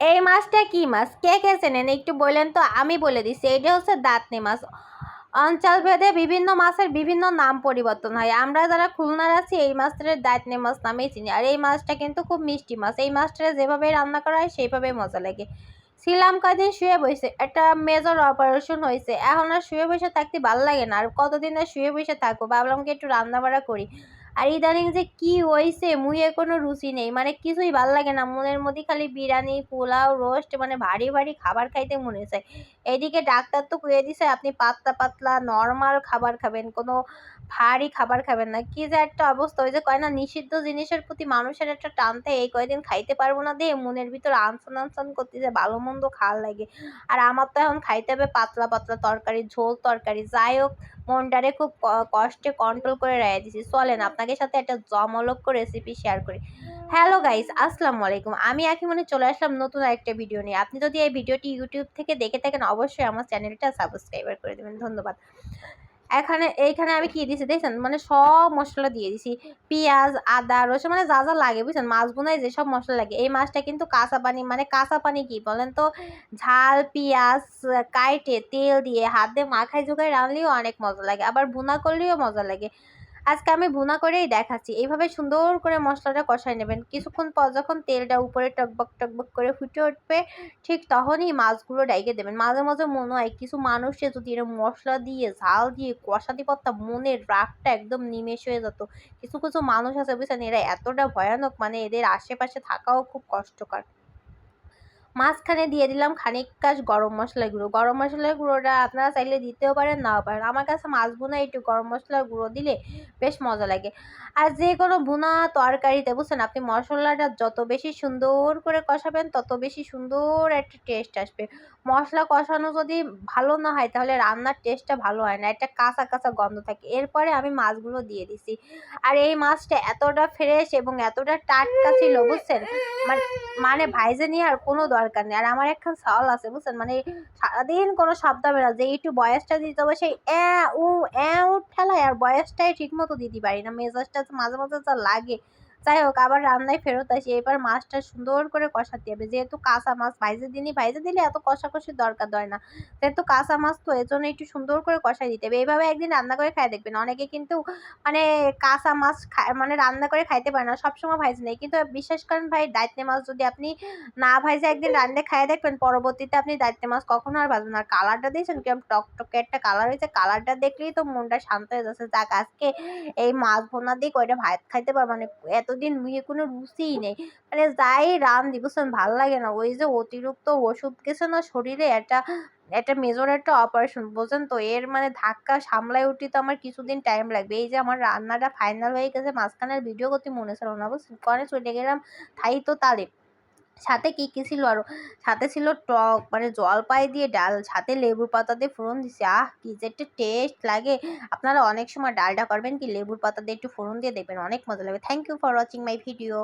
এই মাছটা কি মাছ? কে কে চেনেন? একটু বললেন তো, আমি বলে দিচ্ছি। এটা হচ্ছে দাঁতনি মাছ। অঞ্চল ভেদে বিভিন্ন মাছের বিভিন্ন নাম পরিবর্তন হয়। আমরা যারা খুলনার আছি, এই মাছটার দাঁতনি মাছ নামেই চিনি। আর এই মাছটা কিন্তু খুব মিষ্টি মাছ। এই মাছটা যেভাবে রান্না করা হয় সেইভাবেই মজা লাগে। ছিলাম কদিন শুয়ে বসে একটা মেজর অপারেশন হয়েছে। এখন আর শুয়ে বসে থাকতে ভালো লাগে না। আর কতদিন আর শুয়ে বসে থাকব? ভাবলাম কি একটু রান্না বাড়া করি। আর ইদানিং যে কি হয়েছে মুইয়ে কোনো রুচি নেই। মানে কিছুই ভালো লাগে না। মনের মধ্যে খালি বিরিয়ানি, পোলাও রোস্ট মানে ভারী ভারী খাবার খাইতে মনে চায়। এদিকে ডাক্তার তো কুয়ে দিছে, আপনি পাতলা পাতলা নর্মাল খাবার খাবেন। কোনো ভারী খাবার খাবেন না। কি যে একটা অবস্থা। ওই যে কয় না, নিষিদ্ধ জিনিসের প্রতি মানুষের একটা টানতে এই কয়দিন খাইতে পারব না দিয়ে মনের ভিতর আনসান আনসান করতেছে ভালো মন্দ খাওয়ার লাগে। আর আমার তো এখন খাইতে হবে পাতলা পাতলা তরকারি, ঝোল তরকারি। যাই হোক, মনটারে খুব কষ্টে কন্ট্রোল করে রেখে দিছি। চলেন, আপনাদের সাথে একটা জমলক্ষ রেসিপি শেয়ার করি। হ্যালো গাইস আসসালামু আলাইকুম। আমি মনে চলে আসলাম নতুন একটা ভিডিও নিয়ে। আপনি যদি এই ভিডিওটি ইউটিউব থেকে দেখে থাকেন, অবশ্যই আমার চ্যানেলটা সাবস্ক্রাইবার করে দেবেন। ধন্যবাদ। এখানে, এইখানে আমি কি দিছি দেখছেন? মানে সব মশলা দিয়ে দিছি। পেঁয়াজ, আদা, রসুন মানে যা যা লাগে, বুঝছেন? মাছ বোনায় যেসব মশলা লাগে। এই মাছটা কিন্তু কাঁচা পানি মানে কাঁচা পানি কি বলেন তো? ঝাল, পেঁয়াজ, কাইটে, তেল দিয়ে হাত মাখাই জোগায় রাঁধলেও অনেক মজা লাগে। আবার বোনা করলেও মজা লাগে। আজকে আমি ভুনা করেই দেখাচ্ছি। এইভাবে সুন্দর করে মশলাটা কষাই নেবেন। কিছুক্ষণ পর যখন তেলটা উপরে টকবক টকবক করে ফুটে উঠবে, ঠিক তখনই মাছগুলো ডাইকে দেবেন। মাঝে মাঝে মনে হয় কিছু মানুষে যদি এরকম মশলা দিয়ে, ঝাল দিয়ে, কষাতে পারতাম মনের রাগটা একদম নিমেষ হয়ে যেত। কিছু কিছু মানুষ আছে বুঝছেন, এরা এতটা ভয়ানক মানে এদের আশেপাশে থাকাও খুব কষ্টকর। মাঝখানে দিয়ে দিলাম খানিক খানিকটা গরম মশলা গুঁড়ো। গরম মশলার গুঁড়োটা আপনারা চাইলে দিতেও পারেন, নাও পারেন। আমার কাছে মাছ ভুনা একটু গরম মশলার গুঁড়ো দিলে বেশ মজা লাগে। আর যে কোনো ভুনা তরকারিতে, বুঝছেন আপনি, মশলাটা যত বেশি সুন্দর করে কষাবেন, তত বেশি সুন্দর একটা টেস্ট আসবে। মশলা কষানো যদি ভালো না হয়, তাহলে রান্নার টেস্টটা ভালো হয় না। একটা কাঁচা কাঁচা গন্ধ থাকে। এরপরে আমি মাছগুলো দিয়ে দিছি। আর এই মাছটা এতটা ফ্রেশ এবং এতটা টাটকা ছিল, বুঝছেন? মানে মানে ভাইজে নিয়ে আর কোনো দরকার নেই। আর আমার একখান সাল আছে, বুঝছেন? মানে সারাদিন কোনো শব্দ হবে না, যে একটু বয়সটা দিতে হবে, সেই এ উ এ উ ঠেলায় আর বয়সটাই ঠিক মতো দিতে পারি না। মেজাজটা মাঝে মাঝে যা লাগে। যাই হোক, আবার রান্নায় ফেরত আসি। এবার মাছটা সুন্দর করে কষাতে হবে। যেহেতু কাঁচা মাছ, ভাইজে দিনই ভাইজে দিলে এত কষাকষির দরকার হয় না। যেহেতু কাঁচা মাছ তো এর জন্য একটু সুন্দর করে কষাই দিতে হবে। এইভাবে একদিন রান্না করে খাই দেখবেন। অনেকে কিন্তু মানে কাঁচা মাছ মানে রান্না করে খাইতে পারে না, সবসময় ভাইজে নেই কিন্তু বিশ্বাস করেন ভাই, দায়িত্বে মাছ যদি আপনি না ভাইজে একদিন রান্না খাইয়ে দেখবেন, পরবর্তীতে আপনি দায়িত্বে মাছ কখনো আর ভাজবেন আর কালারটা দিয়েছেন কীরকম টকটকে একটা কালার হয়েছে। কালারটা দেখলেই তো মনটা শান্ত হয়ে যাচ্ছে। যাক, আজকে এই মাছ ভোনা দিয়ে কয়টা ভাত খাইতে পারব? মানে এতদিন মুখে কোনো রুচিই নেই। মানে যাই রান্ধি বুঝছেন ভালো লাগে না। ওই যে অতিরিক্ত ওষুধ গেছে না শরীরে একটা একটা মেজর একটা অপারেশন বোঝেন তো? এর মানে ধাক্কা সামলাই উঠতে তো আমার কিছুদিন টাইম লাগবে। এই যে আমার রান্নাটা ফাইনাল হয়ে গেছে, মাঝখানের ভিডিও করতে মনে ছিল না, বুঝছেন? কনে চলে গেলাম থাই তো তালে। সাথে কি কি ছিল? আরও সাথে ছিল টক মানে জলপাই দিয়ে ডাল সাথে লেবুর পাতা দিয়ে ফোড়ন দিছে আহ, কি যে একটা টেস্ট লাগে। আপনারা অনেক সময় ডালটা করবেন কি লেবুর পাতা দিয়ে একটু ফোড়ন দিয়ে দেখবেন অনেক মজা লাগবে। Thank you for watching my video